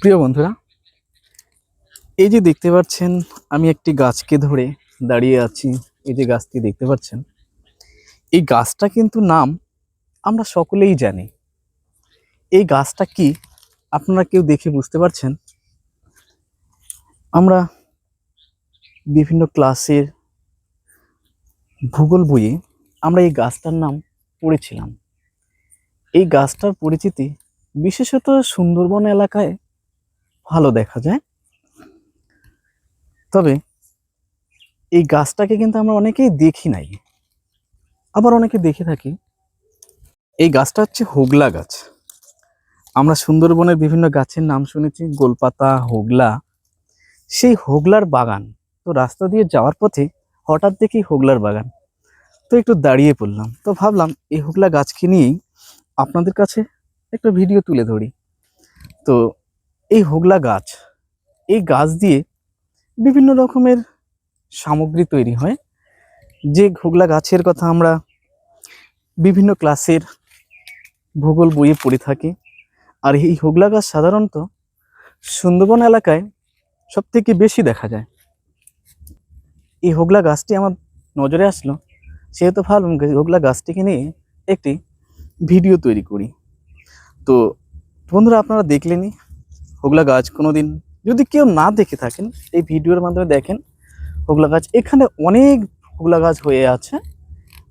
প্রিয় বন্ধুরা, এই যে দেখতে পাচ্ছেন, আমি একটি গাছকে ধরে দাঁড়িয়ে আছি। এই যে গাছটি দেখতে পাচ্ছেন, এই গাছটা কিন্তু নাম আমরা সকলেই জানি। এই গাছটা কি, আপনারা কেউ দেখে বুঝতে পারছেন? আমরা বিভিন্ন ক্লাসের ভূগোল বইয়ে আমরা এই গাছটার নাম পড়েছিলাম। এই গাছটার পরিচিতি বিশেষত সুন্দরবন এলাকায় ভালো দেখা যায়। তবে এই গাছটাকে কিন্তু আমরা অনেকেই দেখি নাই। আবার অনেকে দেখে থাকি। এই গাছটা হচ্ছে হোগলা গাছ। আমরা সুন্দরবনের বিভিন্ন গাছের নাম শুনেছি, গোলপাতা, হোগলা। সেই হোগলার বাগান। তো রাস্তা দিয়ে যাওয়ার পথে হঠাৎ দেখি হোগলার বাগান। তো একটু দাঁড়িয়ে পড়লাম। তো ভাবলাম, এই হোগলা গাছকে নিয়েই আপনাদের কাছে একটা ভিডিও তুলে ধরি। তো এই হোগলা গাছ, এই গাছ দিয়ে বিভিন্ন রকমের সামগ্রী তৈরি হয়। যে হোগলা গাছের কথা আমরা বিভিন্ন ক্লাসের ভূগোল বইয়ে পড়ে থাকি, আর এই হোগলা গাছ সাধারণত সুন্দরবন এলাকায় সব থেকে বেশি দেখা যায়। এই হোগলা গাছটি আমার নজরে আসলো, সেহেতু ভাবলাম হোগলা গাছটিকে নিয়ে একটি ভিডিও তৈরি করি। তো বন্ধুরা, আপনারা দেখলেনই হোগলা গাছ কোনো দিন যদি কেউ না দেখে থাকেন, এই ভিডিওর মাধ্যমে দেখেন হোগলা গাছ। এখানে অনেক হোগলা গাছ হয়ে আছে।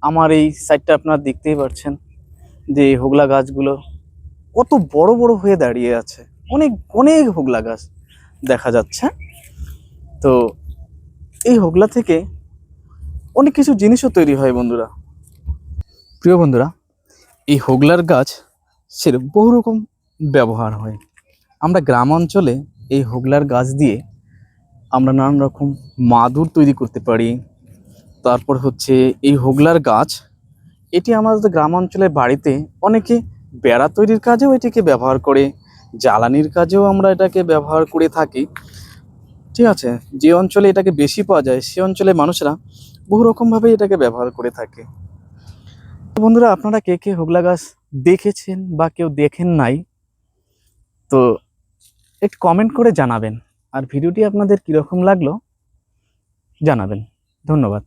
আমার এই সাইডটা আপনারা দেখতেই পাচ্ছেন যে হোগলা গাছগুলো কত বড় বড় হয়ে দাঁড়িয়ে আছে। অনেক অনেক হোগলা গাছ দেখা যাচ্ছে। তো এই হোগলা থেকে অনেক কিছু জিনিসও তৈরি হয় বন্ধুরা। প্রিয় বন্ধুরা, এই হোগলার গাছ সে বহু রকম ব্যবহার হয়। আমরা গ্রাম অঞ্চলে এই হোগলার গাছ দিয়ে আমরা নানান রকম মাদুর তৈরি করতে পারি। তারপর হচ্ছে এই হোগলার গাছ, এটি আমাদের গ্রাম অঞ্চলের বাড়িতে অনেকে বেড়া তৈরির কাজেও এটিকে ব্যবহার করে, জ্বালানির কাজেও আমরা এটাকে ব্যবহার করে থাকি। ঠিক আছে, যে অঞ্চলে এটাকে বেশি পাওয়া যায়, সে অঞ্চলে মানুষরা বহু রকমভাবে এটাকে ব্যবহার করে থাকে। বন্ধুরা, আপনারা কে কে হোগলা গাছ দেখেছেন বা কেউ দেখেন নাই? তো একটু কমেন্ট করে জানাবেন। আর ভিডিওটি আপনাদের কীরকম লাগল জানাবেন। ধন্যবাদ।